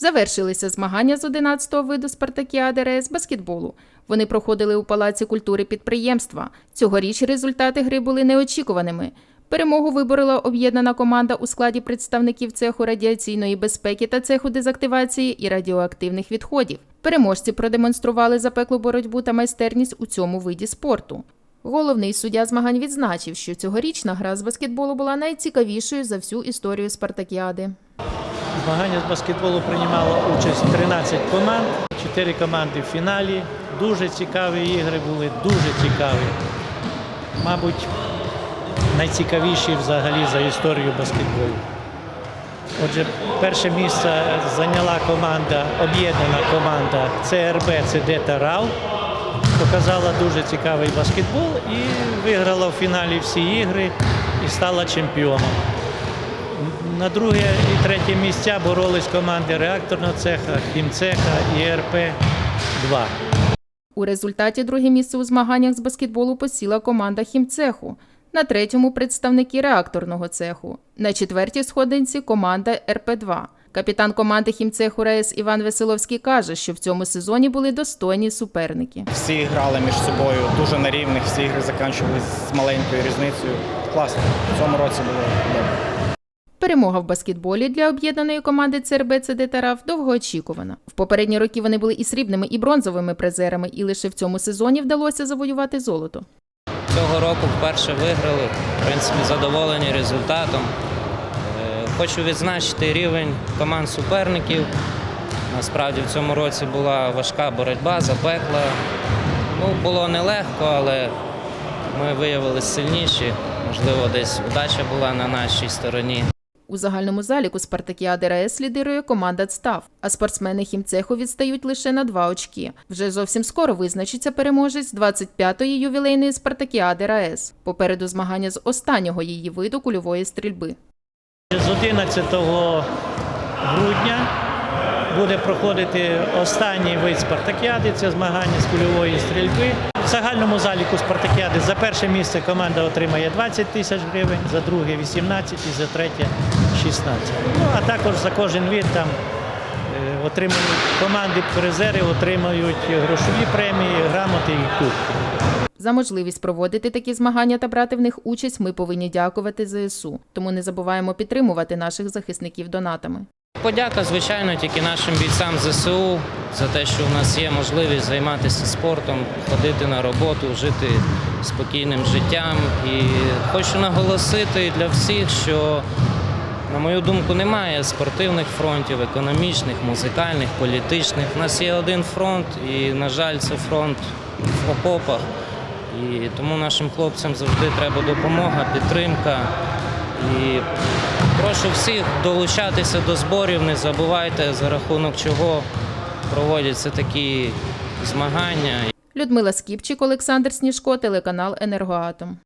Завершилися змагання з 11-го виду спартакіади РС баскетболу. Вони проходили у Палаці культури підприємства. Цьогоріч результати гри були неочікуваними. Перемогу виборола об'єднана команда у складі представників цеху радіаційної безпеки та цеху дезактивації і радіоактивних відходів. Переможці продемонстрували запеклу боротьбу та майстерність у цьому виді спорту. Головний суддя змагань відзначив, що цьогорічна гра з баскетболу була найцікавішою за всю історію спартакіади. Змагання з баскетболу приймало участь 13 команд, 4 команди в фіналі. Дуже цікаві ігри були, дуже цікаві. Мабуть, найцікавіші взагалі за історію баскетболу. Отже, перше місце зайняла команда, об'єднана команда ЦРБ ЦД та РАУ. Показала дуже цікавий баскетбол і виграла в фіналі всі ігри і стала чемпіоном. На друге і третє місця боролись команди реакторного цеха, хімцеха і РП-2. У результаті друге місце у змаганнях з баскетболу посіла команда хімцеху. На третьому представники реакторного цеху. На четвертій сходинці команда РП-2. Капітан команди хімцеху РАЕС Іван Веселовський каже, що в цьому сезоні були достойні суперники. Всі грали між собою дуже на рівних, всі ігри закінчувалися з маленькою різницею. Класно. В цьому році було добре. Перемога в баскетболі для об'єднаної команди ЦРБ ЦД Тараф довгоочікувана. В попередні роки вони були і срібними, і бронзовими призерами, і лише в цьому сезоні вдалося завоювати золото. Цього року вперше виграли. В принципі, задоволені результатом. Е, Хочу відзначити рівень команд суперників. Насправді в цьому році була важка боротьба, запекла. Ну, було нелегко, але ми виявилися сильніші. Можливо, десь удача була на нашій стороні. У загальному заліку Спартакіади РАЕС лідирує команда ЦТАВ, а спортсмени хімцеху відстають лише на два очки. Вже зовсім скоро визначиться переможець 25-ї ювілейної Спартакіади РАЕС. Попереду змагання з останнього її виду кульової стрільби. З 11 грудня буде проходити останній вид спартакіади. Це змагання з кульової стрільби. В загальному заліку спартакіади за перше місце команда отримає 20 тисяч гривень, за друге 18 і за третє 16. Ну а також за кожен від там е, отримують команди призери, отримують грошові премії, грамоти і кубки. За можливість проводити такі змагання та брати в них участь ми повинні дякувати ЗСУ. Тому не забуваємо підтримувати наших захисників донатами. Подяка, звичайно, тільки нашим бійцям ЗСУ за те, що у нас є можливість займатися спортом, ходити на роботу, жити спокійним життям. І хочу наголосити для всіх, що, на мою думку, немає спортивних фронтів, економічних, музикальних, політичних. У нас є один фронт, і, на жаль, це фронт в окопах. І тому нашим хлопцям завжди треба допомога, підтримка. І прошу всіх долучатися до зборів, не забувайте, за рахунок чого проводяться такі змагання. Людмила Скіпчик, Олександр Сніжко, телеканал Енергоатом.